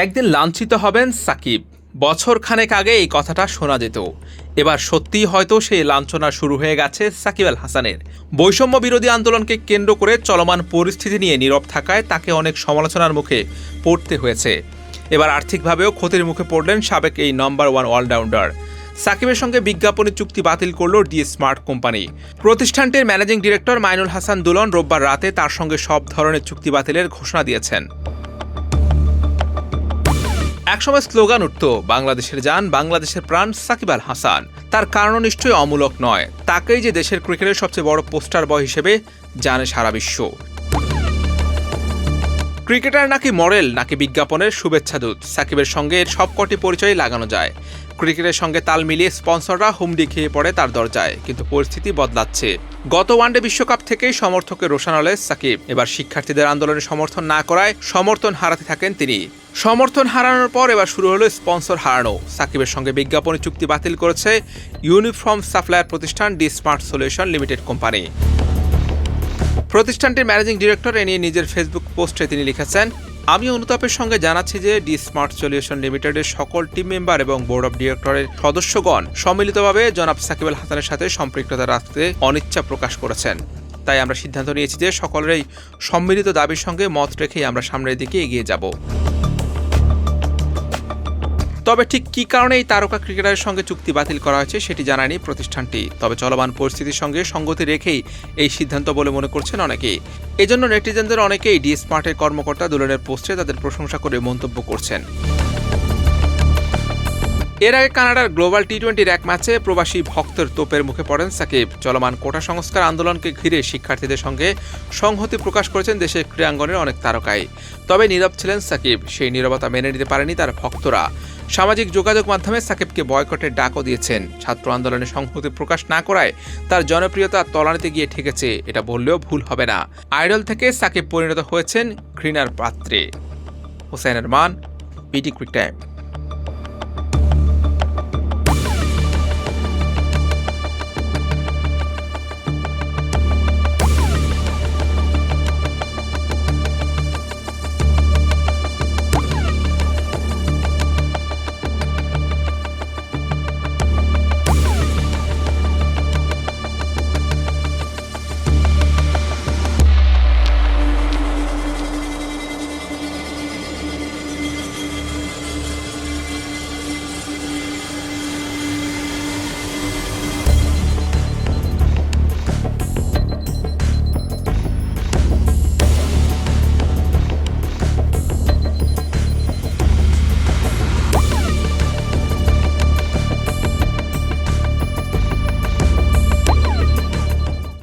একদিন লাঞ্ছিত হবেন সাকিব। বছর খানেক আগে এই কথাটা শোনা যেত। এবার সত্যিই হয়তো সেই লাঞ্ছনা শুরু হয়ে গেছে সাকিব আল হাসানের। বৈষম্য বিরোধী আন্দোলনকে কেন্দ্র করে চলমান পরিস্থিতি নিয়ে নীরব থাকায় তাকে অনেক সমালোচনার মুখে পড়তে হয়েছে। এবার আর্থিকভাবেও ক্ষতির মুখে পড়লেন সাবেক এই নম্বর ওয়ান অলরাউন্ডার। সাকিবের সঙ্গে বিজ্ঞাপনী চুক্তি বাতিল করল ডি স্মার্ট কোম্পানি। প্রতিষ্ঠানটির ম্যানেজিং ডিরেক্টর মাইনুল হাসান দুলন রোববার রাতে তার সঙ্গে সব ধরনের চুক্তি বাতিলের ঘোষণা দিয়েছেন। একসময় স্লোগান উঠত, বাংলাদেশের যান, বাংলাদেশের প্রাণ, সাকিব আল হাসান। তার কারণ নিশ্চয়ই অমূলক নয়। তাকেই যে দেশের ক্রিকেটের সবচেয়ে বড় পোস্টার বয় হিসেবে জানে সারা বিশ্ব। ক্রিকেটার নাকি মডেল, নাকি বিজ্ঞাপনের শুভেচ্ছা দূত? সাকিবের সঙ্গে এর সবকটি পরিচয় লাগানো যায়। ক্রিকেটের সঙ্গে তাল মিলিয়ে স্পন্সররা হুমড়ি খেয়ে পড়ে তার দরজায়, কিন্তু পরিস্থিতি বদলাচ্ছে। গত ওয়ানডে বিশ্বকাপ থেকেই সমর্থকের রোশানলে সাকিব। এবার শিক্ষার্থীদের আন্দোলনে সমর্থন না করায় সমর্থন হারাতে থাকেন তিনি। সমর্থন হারানোর পর এবার শুরু হলো স্পন্সর হারানো। সাকিবের সঙ্গে বিজ্ঞাপনী চুক্তি বাতিল করেছে ইউনিফর্ম সাপ্লায়ার প্রতিষ্ঠান D smart solution limited company. প্রতিষ্ঠানটির ম্যানেজিং ডিরেক্টর এ নিয়ে নিজের ফেসবুক পোস্টে তিনি লিখেছেন, আমি অনুতাপের সঙ্গে জানাচ্ছি যে ডি স্মার্ট সলিউশন লিমিটেডের সকল টিম মেম্বার এবং বোর্ড অব ডিরেক্টরের সদস্যগণ সম্মিলিতভাবে জনাব সাকিব আল হাসানের সাথে সম্পৃক্ততা রাখতে অনিচ্ছা প্রকাশ করেছেন। তাই আমরা সিদ্ধান্ত নিয়েছি যে সকলের এই সম্মিলিত দাবির সঙ্গে মত রেখেই আমরা সামনের দিকে এগিয়ে যাব। তবে ঠিক কী কারণে এই তারকা ক্রিকেটারের সঙ্গে চুক্তি বাতিল করা হয়েছে সেটি জানায়নি প্রতিষ্ঠানটি। তবে চলমান পরিস্থিতির সঙ্গে সঙ্গতি রেখেই এই সিদ্ধান্ত বলে মনে করছেন অনেকেই। এজন্য নেটিজেনদের অনেকেই ডি স্মার্টের কর্মকর্তা দুলনের পোস্টে তাদের প্রশংসা করে মন্তব্য করছেন। এর আগে কানাডার গ্লোবাল টি টোয়েন্টির এক ম্যাচে প্রবাসী ভক্তের তোপের মুখে পড়েন সাকিব। চলমান কোটা সংস্কার আন্দোলনকে ঘিরে শিক্ষার্থীদের সঙ্গে সংহতি প্রকাশ করেছেন দেশের ক্রীড়াঙ্গনের অনেক তারকাই। তবে নীরব ছিলেন সাকিব। সেই নীরবতা মেনে নিতে পারেনি তার ভক্তরা। সামাজিক যোগাযোগ মাধ্যমে সাকিবকে বয়কটের ডাকও দিয়েছেন। ছাত্র আন্দোলনে সংহতি প্রকাশ না করায় তার জনপ্রিয়তা তলানিতে গিয়ে ঠেকেছে। এটা বললেও ভুল হবে না। আইডল থেকে সাকিব পরিণত হয়েছেন ঘৃণার পাত্রে। হোসেনের মান কুইক টাইম।